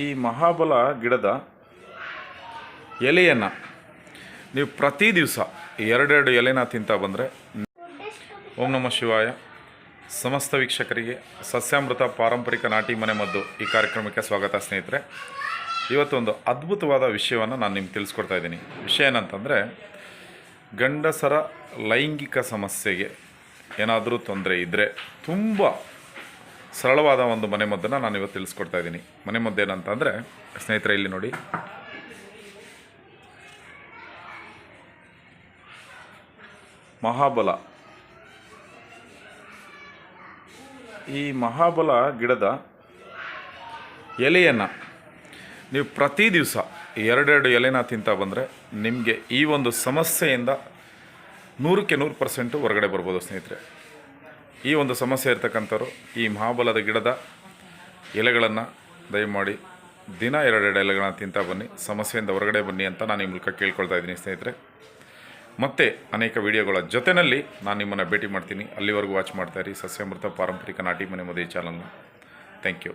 ಈ ಮಹಾಬಲ ಗಿಡದ ಎಲೆಯನ್ನು ನೀವು ಪ್ರತಿ ದಿವಸ ಎರಡೆರಡು ಎಲೆನ ತಿಂತ ಬಂದರೆ ಓಂ ನಮಃ ಶಿವಾಯ. ಸಮಸ್ತ ವೀಕ್ಷಕರಿಗೆ ಸಸ್ಯಾಮೃತ ಪಾರಂಪರಿಕ ನಾಟಿ ಮನೆ ಮದ್ದು ಈ ಕಾರ್ಯಕ್ರಮಕ್ಕೆ ಸ್ವಾಗತ ಸ್ನೇಹಿತರೆ. ಇವತ್ತೊಂದು ಅದ್ಭುತವಾದ ವಿಷಯವನ್ನು ನಾನು ನಿಮ್ಗೆ ತಿಳಿಸ್ಕೊಡ್ತಾ ಇದ್ದೀನಿ. ವಿಷಯ ಏನಂತಂದರೆ, ಗಂಡಸರ ಲೈಂಗಿಕ ಸಮಸ್ಯೆಗೆ ಏನಾದರೂ ತೊಂದರೆ ಇದ್ದರೆ ತುಂಬ ಸರಳವಾದ ಒಂದು ಮನೆಮದ್ದನ್ನು ನಾನು ಇವತ್ತು ತಿಳಿಸ್ಕೊಡ್ತಾ ಇದ್ದೀನಿ. ಮನೆಮದ್ದು ಏನಂತಂದರೆ, ಸ್ನೇಹಿತರೆ, ಇಲ್ಲಿ ನೋಡಿ. ಮಹಾಬಲ. ಈ ಮಹಾಬಲ ಗಿಡದ ಎಲೆಯನ್ನು ನೀವು ಪ್ರತಿ ದಿವಸ ಎರಡೆರಡು ಎಲೆನ ತಿಂತ ಬಂದರೆ ನಿಮಗೆ ಈ ಒಂದು ಸಮಸ್ಯೆಯಿಂದ ನೂರಕ್ಕೆ ನೂರು ಪರ್ಸೆಂಟು ಹೊರಗಡೆ ಬರ್ಬೋದು ಸ್ನೇಹಿತರೆ. ಈ ಒಂದು ಸಮಸ್ಯೆ ಇರ್ತಕ್ಕಂಥವ್ರು ಈ ಮಹಾಬಲದ ಗಿಡದ ಎಲೆಗಳನ್ನು ದಯಮಾಡಿ ದಿನ ಎರಡೆರಡು ಎಲೆಗಳನ್ನ ತಿಂತಾ ಬನ್ನಿ, ಸಮಸ್ಯೆಯಿಂದ ಹೊರಗಡೆ ಬನ್ನಿ ಅಂತ ನಾನು ಈ ಮೂಲಕ ಕೇಳ್ಕೊಳ್ತಾ ಇದ್ದೀನಿ ಸ್ನೇಹಿತರೆ. ಮತ್ತೆ ಅನೇಕ ವಿಡಿಯೋಗಳ ಜೊತೆಯಲ್ಲಿ ನಾನು ನಿಮ್ಮನ್ನು ಭೇಟಿ ಮಾಡ್ತೀನಿ. ಅಲ್ಲಿವರೆಗೂ ವಾಚ್ ಮಾಡ್ತಾ ಇರಿ. ಸಸ್ಯಮೃತ ಪಾರಂಪರಿಕ ನಾಟಿ ಮನೆ ಮದುವೆ ಚಾನಲ್ನ. Thank you.